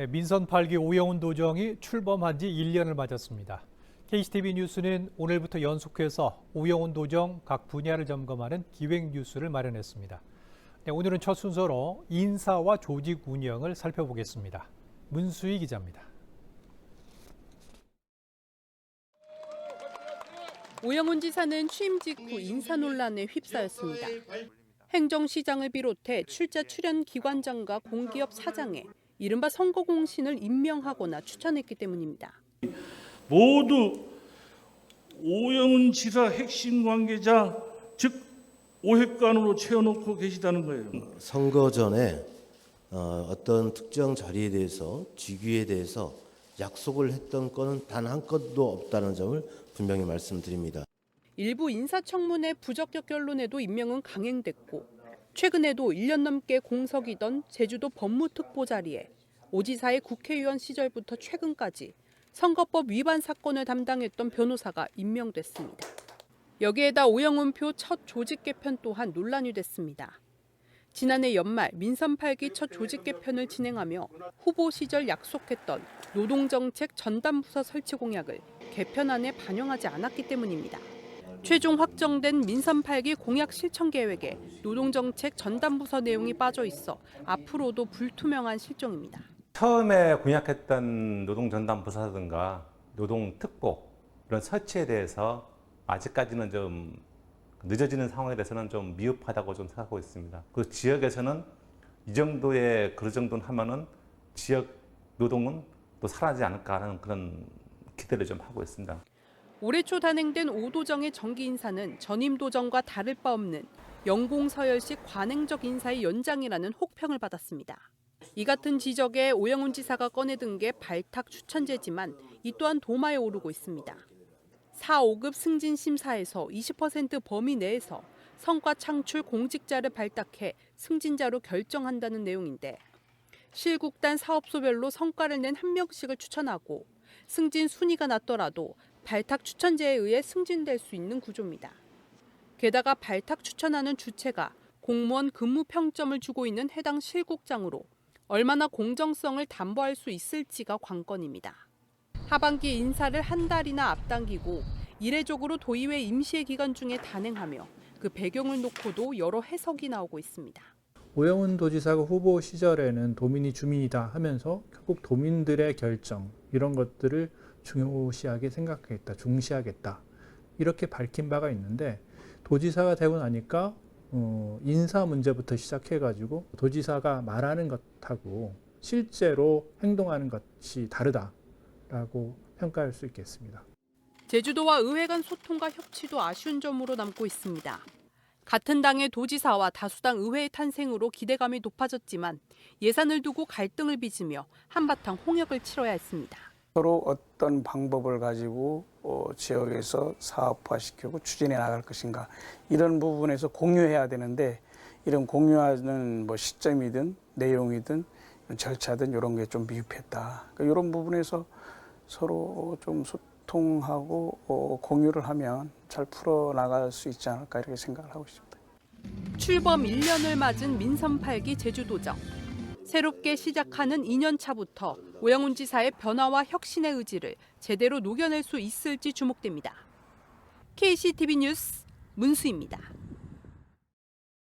네, 민선 8기 오영훈 도정이 출범한 지 1년을 맞았습니다. KCTV 뉴스는 오늘부터 연속해서 오영훈 도정 각 분야를 점검하는 기획 뉴스를 마련했습니다. 네, 오늘은 첫 순서로 인사와 조직 운영을 살펴보겠습니다. 문수희 기자입니다. 오영훈 지사는 취임 직후 인사 논란에 휩싸였습니다. 행정시장을 비롯해 출자 출연 기관장과 공기업 사장에 이른바 선거 공신을 임명하거나 추천했기 때문입니다. 모두 오영훈 지사 핵심 관계자 즉 오핵관으로 채워놓고 계시다는 거예요. 선거 전에 어, 어떤 특정 자리에 대해서 직위에 대해서 약속을 했던 건은 단 한 건도 없다는 점을 분명히 말씀드립니다. 일부 인사청문회 부적격 결론에도 임명은 강행됐고 최근에도 1년 넘게 공석이던 제주도 법무특보 자리에 오 지사의 국회의원 시절부터 최근까지 선거법 위반 사건을 담당했던 변호사가 임명됐습니다. 여기에다 오영훈표 첫 조직 개편 또한 논란이 됐습니다. 지난해 연말 민선 8기 첫 조직 개편을 진행하며 후보 시절 약속했던 노동정책 전담부서 설치 공약을 개편안에 반영하지 않았기 때문입니다. 최종 확정된 민선 8기 공약 실천 계획에 노동정책 전담부서 내용이 빠져 있어 앞으로도 불투명한 실정입니다. 처음에 공약했던 노동전담부사든가 노동특보 이런 설치에 대해서 아직까지는 좀 늦어지는 상황에 대해서는 좀 미흡하다고 좀 생각하고 있습니다. 그 지역에서는 이 정도의 그 정도는 하면은 지역 노동은 또 사라지지 않을까 하는 그런 기대를 좀 하고 있습니다. 올해 초 단행된 오도정의 정기 인사는 전임 도정과 다를 바 없는 영공서열식 관행적 인사의 연장이라는 혹평을 받았습니다. 이 같은 지적에 오영훈 지사가 꺼내든 게 발탁 추천제지만 이 또한 도마에 오르고 있습니다. 4, 5급 승진 심사에서 20% 범위 내에서 성과 창출 공직자를 발탁해 승진자로 결정한다는 내용인데 실국단 사업소별로 성과를 낸 한 명씩을 추천하고 승진 순위가 낮더라도 발탁 추천제에 의해 승진될 수 있는 구조입니다. 게다가 발탁 추천하는 주체가 공무원 근무 평점을 주고 있는 해당 실국장으로 얼마나 공정성을 담보할 수 있을지가 관건입니다. 하반기 인사를 한 달이나 앞당기고 이례적으로 도의회 임시회 기간 중에 단행하며 그 배경을 놓고도 여러 해석이 나오고 있습니다. 오영훈 도지사가 후보 시절에는 도민이 주민이다 하면서 결국 도민들의 결정 이런 것들을 중요시하게 생각하겠다, 중시하겠다 이렇게 밝힌 바가 있는데 도지사가 되고 나니까 어, 인사 문제부터 시작해가지고 도지사가 말하는 것하고 실제로 행동하는 것이 다르다라고 평가할 수 있겠습니다. 제주도와 의회 간 소통과 협치도 아쉬운 점으로 남고 있습니다. 같은 당의 도지사와 다수당 의회의 탄생으로 기대감이 높아졌지만 예산을 두고 갈등을 빚으며 한바탕 홍역을 치러야 했습니다. 서로 어떤 방법을 가지고 어, 지역에서 사업화시키고 추진해 나갈 것인가 이런 부분에서 공유해야 되는데 이런 공유하는 뭐 시점이든 내용이든 절차든 이런 게 좀 미흡했다. 그러니까 이런 부분에서 서로 좀 소통하고 어, 공유를 하면 잘 풀어 나갈 수 있지 않을까 이렇게 생각을 하고 있습니다. 출범 1년을 맞은 민선 8기 제주도정. 새롭게 시작하는 2년 차부터 오영훈 지사의 변화와 혁신의 의지를 제대로 녹여낼 수 있을지 주목됩니다. KCTV 뉴스 문수입니다.